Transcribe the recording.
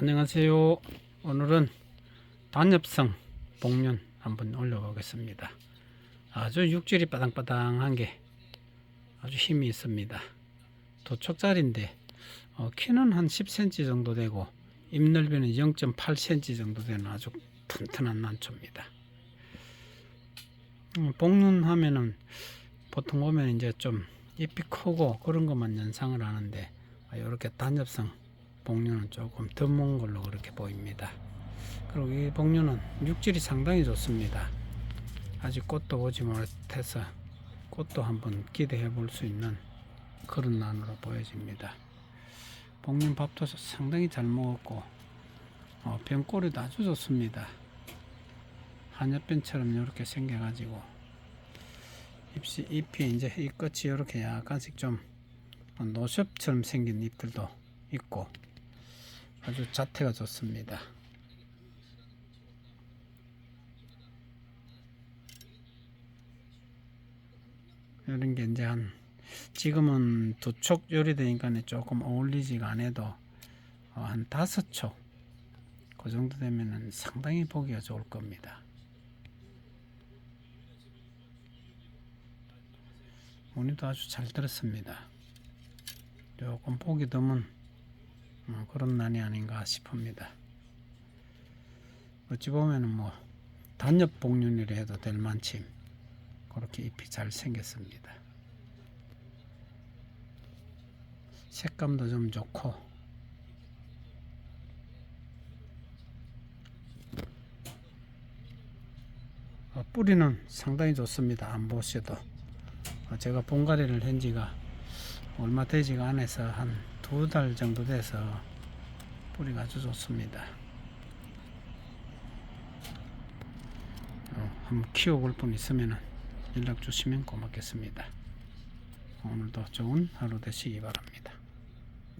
안녕하세요. 오늘은 단엽성 복륜 한번 올려보겠습니다. 아주 육질이 바당바당한 게 아주 힘이 있습니다. 도촉자리인데 어, 키는 한 10cm 정도 되고 잎 넓이는 0.8cm 정도 되는 아주 튼튼한 난초입니다. 음, 복륜 하면은 보통 오면 이제 좀 잎이 크고 그런 것만 연상을 하는데 이렇게 단엽성 복류는 조금 드문 걸로 그렇게 보입니다. 그리고 이 복류는 육질이 상당히 좋습니다. 아직 꽃도 보지 못해서 꽃도 한번 기대해 볼 수 있는 그런 난으로 보여집니다. 복륜 밥도 상당히 잘 먹었고 어, 병꼬리도 아주 좋습니다. 한엽변처럼 이렇게 생겨가지고 잎이, 잎이 이제 이 끝이 이렇게 약간씩 좀 노엽처럼 생긴 잎들도 있고 아주 자태가 좋습니다. 이런 게 이제 한 지금은 두 촉 요리되니까 조금 어울리지가 않아도 어, 한 다섯 촉 그 정도 되면은 상당히 보기가 좋을 겁니다. 무늬도 아주 잘 들었습니다. 조금 보기 드문 어, 그런 난이 아닌가 싶습니다. 어찌 보면은 뭐 단엽 복륜이라 해도 될 만큼 그렇게 잎이 잘 생겼습니다. 색감도 좀 좋고 어, 뿌리는 상당히 좋습니다. 안 보셔도 어, 제가 본가리를 한 지가 얼마 되지가 않아서 한 두 달 정도 돼서 뿌리가 아주 좋습니다. 어, 한번 키워볼 분 있으면 연락 주시면 고맙겠습니다. 오늘도 좋은 하루 되시기 바랍니다.